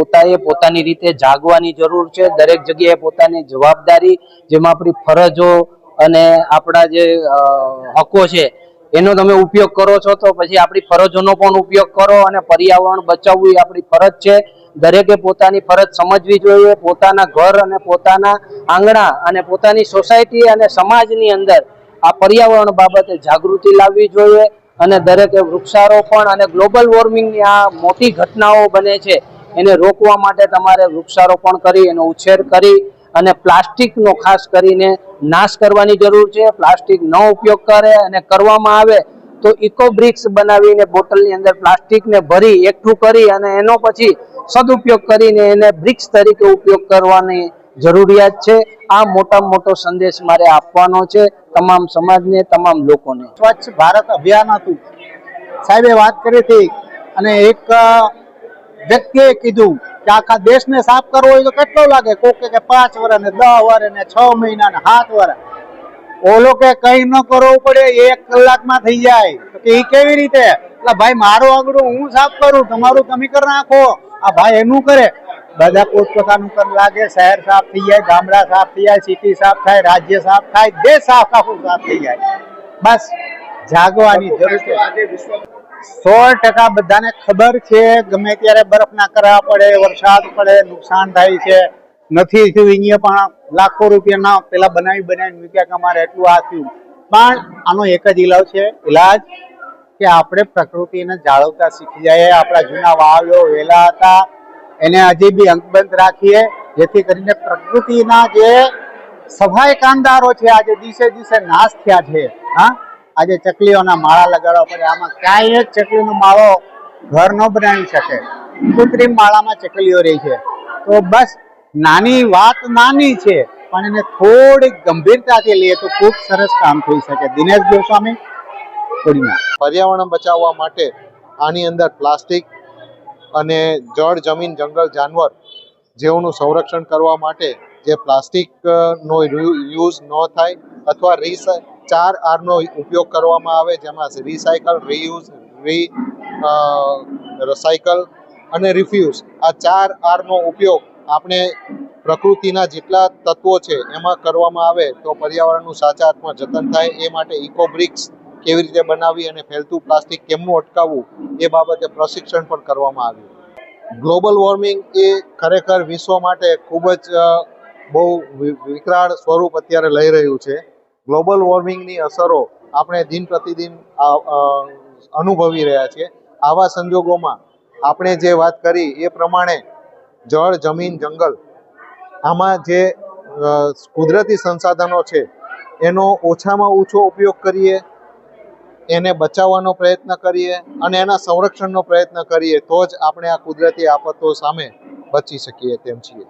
પોતાએ પોતાની રીતે જાગવાની જરૂર છે. દરેક જગ્યાએ પોતાની જવાબદારી, જેમાં આપણી ફરજો અને આપણા જે હકો છે, એનો તમે ઉપયોગ કરો છો તો પછી આપણી ફરજોનો પણ ઉપયોગ કરો અને પર્યાવરણ બચાવવું એ આપણી ફરજ છે. દરેકે પોતાની ફરજ સમજવી જોઈએ. પોતાના ઘર અને પોતાના આંગણા અને પોતાની સોસાયટી અને સમાજની અંદર આ પર્યાવરણ બાબતે જાગૃતિ લાવવી જોઈએ અને દરેકે વૃક્ષારોપણ અને ગ્લોબલ વોર્મિંગની આ મોટી ઘટનાઓ બને છે. એને રોકવા માટે તમારે વૃક્ષારોપણ કરી, એનો ઉછેર કરી અને પ્લાસ્ટિકનો ખાસ કરીને નાશ કરવાની જરૂર છે. પ્લાસ્ટિક ન ઉપયોગ કરે અને કરવામાં આવે તો ઇકો બ્રિક્સ બનાવીને બોટલની અંદર પ્લાસ્ટિકને ભરી, એકઠું કરી અને એનો પછી સદુપયોગ કરીને એને બ્રિક્સ તરીકે ઉપયોગ કરવાની જરૂરિયાત છે. આ મોટામાં મોટો સંદેશ મારે આપવાનો છે તમામ સમાજને, તમામ લોકોને. સ્વચ્છ ભારત અભિયાન હતું. સાહેબે વાત કરી હતી અને એક વ્યક્તિએ કીધું કે આખા દેશને સાફ કરવો હોય તો કેટલો લાગે? કોકે કે પાંચ વર્ષ ને દસ વર્ષ ને છ મહિના ને સાત વર્ષ ઓલો કે કઈ ન કરવું પડે, એક કલાકમાં થઈ જાય. કે એ કેવી રીતે? એટલે ભાઈ, મારો આગળ હું સાફ કરું? તમારું તમે કરી નાખો આ ભાઈ એનું કરે. બધા પોતપોતાનું કર લાગે, શહેર સાફ થઈ જાય, ગામડા સાફ થઈ જાય સિટી સાફ થાય, રાજ્ય સાફ થાય, દેશ સાફ આખું સાફ થઈ જાય. બસ, જાગવાની જરૂર છે. સો ટકા બધાને ખબર છે, ગમે ત્યારે બરફ ના કરવા પડે, વરસાદ પડે, નુકસાન થાય છે. નથી થયું અહીંયા પણ લાખો રૂપિયાના પેલા બનાવી બનાવીને મૂક્યા કે અમારે એટલું આ થયું. પણ આનો એક જ ઇલાજ છે ઇલાજ કે આપણે પ્રકૃતિને જાળવતા શીખી જઈએ. આપણા જૂના વાવ્યો વેલા હતા, એને હજી બી અંકબંધ રાખીએ, જેથી કરીને પ્રકૃતિના જે સફાઈ કામદારો છે, આજે દિવસે દિવસે નાશ થયા છે. હા? આજે ચકલીઓના માળા લગાડવા પડે. આમાં ક્યાંય એક ચકલીનો માળો ઘર ન બનાવી શકે. કૃત્રિમ માળામાં ચકલીઓ રહી છે. તો બસ નાની વાત નાની છે, પણ એને થોડીક ગંભીરતાથી લઈએ તો ખૂબ સરસ કામ થઈ શકે. દિનેશ ગોસ્વામી પર્યાવરણ બચાવવા માટે આની અંદર પ્લાસ્ટિક અને જળ, જમીન, જંગલ, જાનવર જેઓનું સંરક્ષણ કરવા માટે જે પ્લાસ્ટિક નો યુઝ ન થાય અથવા ચાર આરનો ઉપયોગ કરવામાં આવે, જેમાં રિસાયકલ રીયુઝ રી સાયકલ અને રિફ્યુઝ આ ચાર આરનો ઉપયોગ આપણે પ્રકૃતિના જેટલા તત્વો છે એમાં કરવામાં આવે તો પર્યાવરણનું સાચા અર્થમાં જતન થાય, એ માટે ઇકો બ્રિક્સ કેવી રીતે બનાવવી અને ફેલતું પ્લાસ્ટિક કેમનું અટકાવવું, એ બાબતે પ્રશિક્ષણ પણ કરવામાં આવ્યું. ગ્લોબલ વોર્મિંગ એ ખરેખર વિશ્વ માટે ખૂબ જ બહુ વિકરાળ સ્વરૂપ અત્યારે લઈ રહ્યું છે. ગ્લોબલ વોર્મિંગની અસરો આપણે દિન પ્રતિદિન અનુભવી રહ્યા છીએ. આવા સંજોગોમાં આપણે જે વાત કરી એ પ્રમાણે જળ, જમીન, જંગલ આમાં જે કુદરતી સંસાધનો છે એનો ઓછામાં ઓછો ઉપયોગ કરીએ, એને બચાવવાનો પ્રયત્ન કરીએ અને એના સંરક્ષણનો પ્રયત્ન કરીએ તો જ આપણે આ કુદરતી આફતો સામે બચી શકીએ તેમ છીએ.